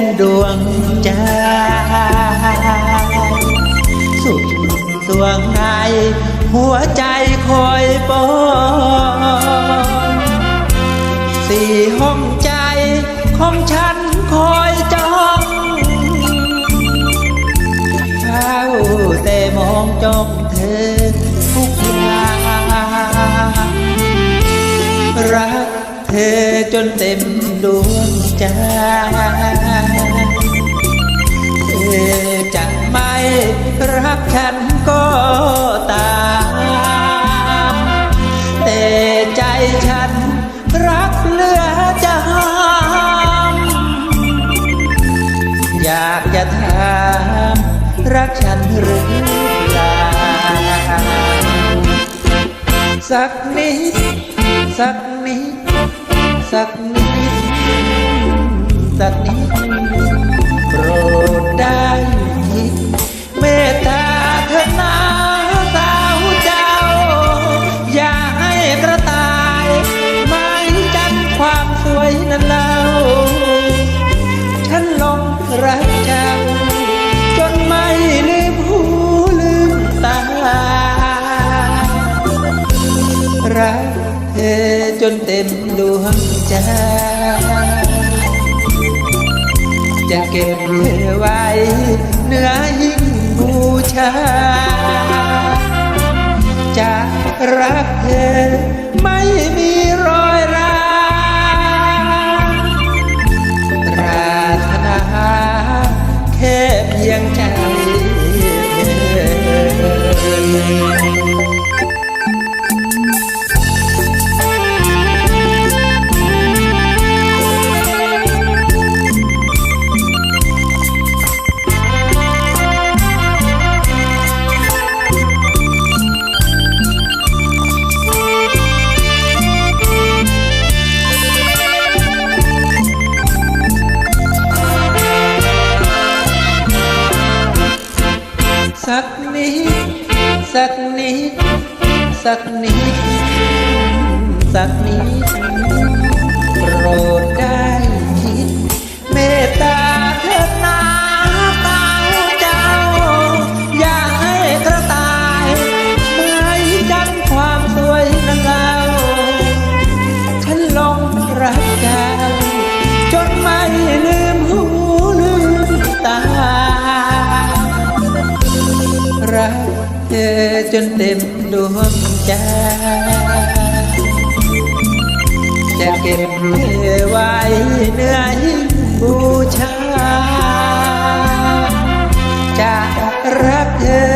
นดวงใจ สุดดวงในหัวใจคอยปองสี่ห้องใจของฉันคอยจองเฝ้าแต่มองจ้องเธอ จนเต็มดวงใจเธอจะไม่รักฉันก็ตามแต่ใจฉันรักเหลือจะห้ามอยากจะถามรักฉันหรือเปล่าสักนิดสัก สักนิดสักนิดโปรดได้ยินเมตตาเถนาสาวเจ้า อย่าให้กระต่ายไม้จันความสวยนั้นเล่าฉันหลงรักเจ้าจนไม่ลืมหูลืมตารัก เธอจนเต็มดวงใจ จะเก็บเธอไว้เหนือยิ่งบูชา จะรักเธอไม่มี สักนิด สักนิด สักนิดโปรดได้คิด เมตตาเถิดนาตาเจ้า อย่าให้กระต่ายไม่จันความสวยนั้นเราฉันหลงรักเจ้าจนไม่ลืมหูลืมตารัก จนเต็มดวงใจจะเก็บเธอไว้เนื้อยิ่งบูชาจะรักเธอ